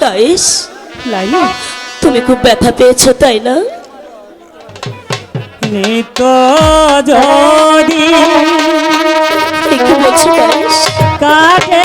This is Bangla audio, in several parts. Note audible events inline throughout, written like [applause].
কায়েস লাইলি তুমি খুব ব্যথা পেয়েছ তাই না? নিত যদি কাটে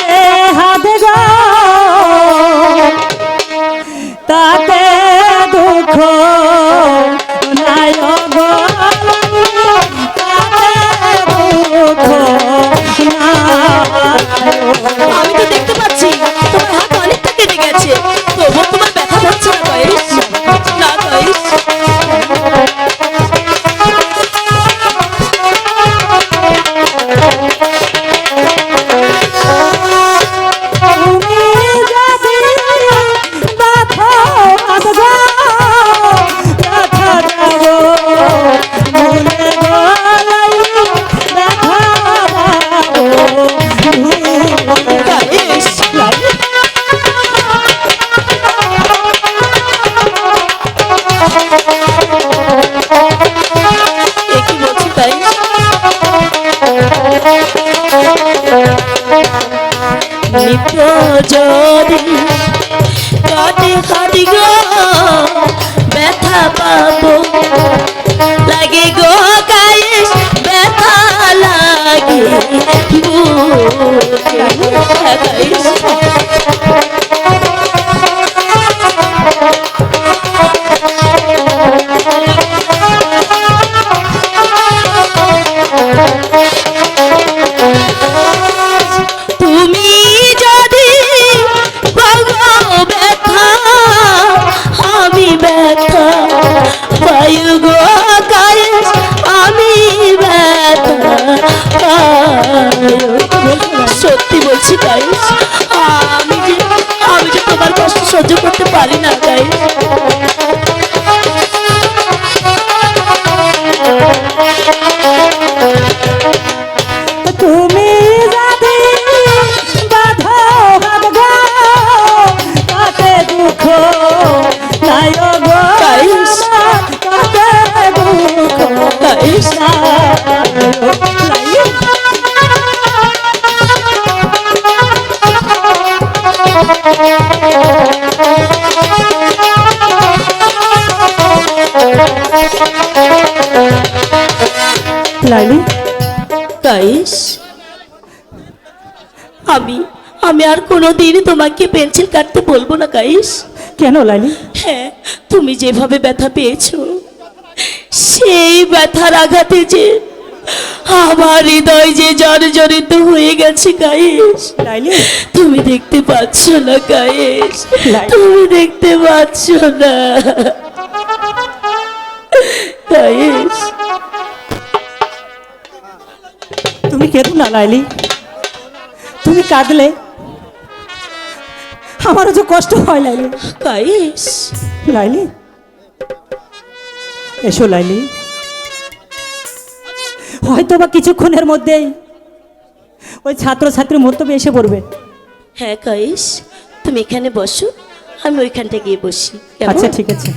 যদি কাটে হাতি গো ব্যথা পাবো। লাগে গো কায়েস ব্যথা লাগে। গো কায়েস আমি সত্যি বলছি গাইস আমি যে আমি যে তোমার কষ্ট সহ্য করতে পারি না গাইস গাইস নাই আমি আমি আর কোনোদিন তোমাকে পেন্সিল কাটতে বলব না গাইস কেন লাইলি হ্যাঁ তুমি যেভাবে ব্যথা পেয়েছ সেই ব্যথার আঘাতে যে আমার হৃদয় যে জর্জরিত হয়ে গেছে লাইলি? তুমি দেখতে পাচ্ছ না লাই- তুমি দেখতে পাচ্ছ না। গাইস তুমি কেঁদো না লাইলি। তুমি কাঁদলে আমারও যে কষ্ট হয় লাইলি। গাইস লাইলি? এসো লাইলি। হয়তো বা কিছুক্ষণের মধ্যেই ওই ছাত্রছাত্রী মন্তব্য এসে পড়বে। হ্যাঁ কয়েশ তুমি এখানে বসো আমি ওইখানটা গিয়ে বসি। আচ্ছা ঠিক আছে।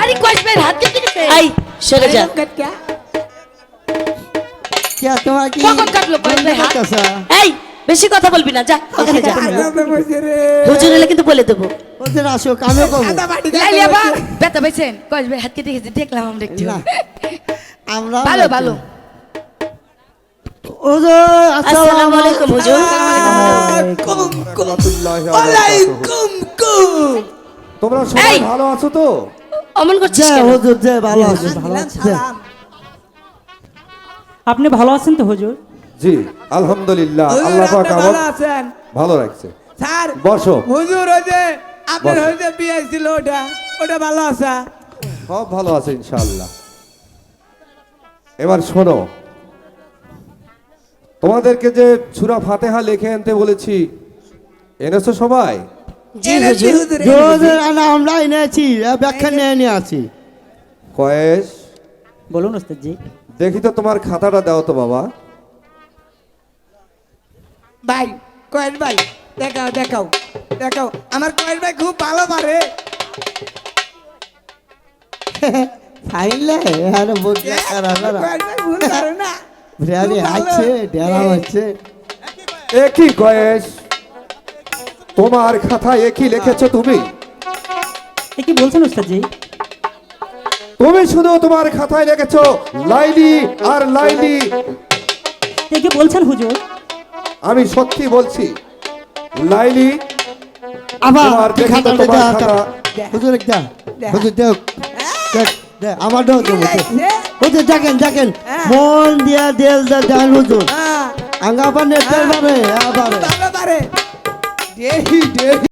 আরে কসমের হাত কেটে গেছে আই সরে যা। क्या তোমার কি কখন কাটলো কসমের হাত? এই বেশি কথা বলবি না যা ওখানে যা। হুজুর এলে কিন্তু বলে দেবো। হুজুর আসো কামে কম লাইলি বাবা বেটা বেছেন কসমের হাত কেটে গেছে দেখলাম আমরা একটু। আমরা ভালো ভালো। আসসালামু আলাইকুম হুজুর। তোমরা সবাই ভালো আছো তো? অমন করছিস কেন? হুজুর জয় ভালো আছে ভালো আছে আপনি ভালো আছেন তো হুজুর? জি আলহামদুলিল্লাহ। আল্লাহ পাক আমার আছেন? ভালো রাখছে। স্যার বসো। হুজুর ওই যে আপনার যে বিয়ে ছিল ওটা ওটা ভালো আছে। সব ভালো আছে ইনশাআল্লাহ। এবার শোনো তোমাদেরকে যে সুরা ফাতেহা লিখে আনতে বলেছি এনেছো সবাই? আমরা এনেছি ব্যাখ্যা নিয়ে নিয়ে আছি কয়েস। বলুন ওস্তাদজি। দেখি তো তোমার খাতাটা দাও তো বাবা। ভাই কয়েস ভাই দেখাও দেখাও দেখাও। আমার কয়েস ভাই খুব ভালো পারে। [laughs] ফাইলে আরে বুঝতে পারে না। ভালো। আছে ডেরা হচ্ছে একই কয়েস তোমার খাতায় একই লিখেছো তুমি। এ কি বলছেন ওস্তাদজি তুমি শুধু তোমার খাতায় লিখেছো লাইলি আর লাইলি। এ কি বলছেন হুজুর? আমি সত্যি বলছি লাইলি আবার তুই দেখি তোমার খাতা। হুজুর একটা হুজুর দেখ দেখ আমার দাও ওই দেখেন দেখেন। হ্যাঁ। মন দিয়া দেল দা জাল হুজুর। হ্যাঁ। আঙ্গা বানে তেল হ্যাঁ। বানে আবারে। বারে। দেহি দেহি।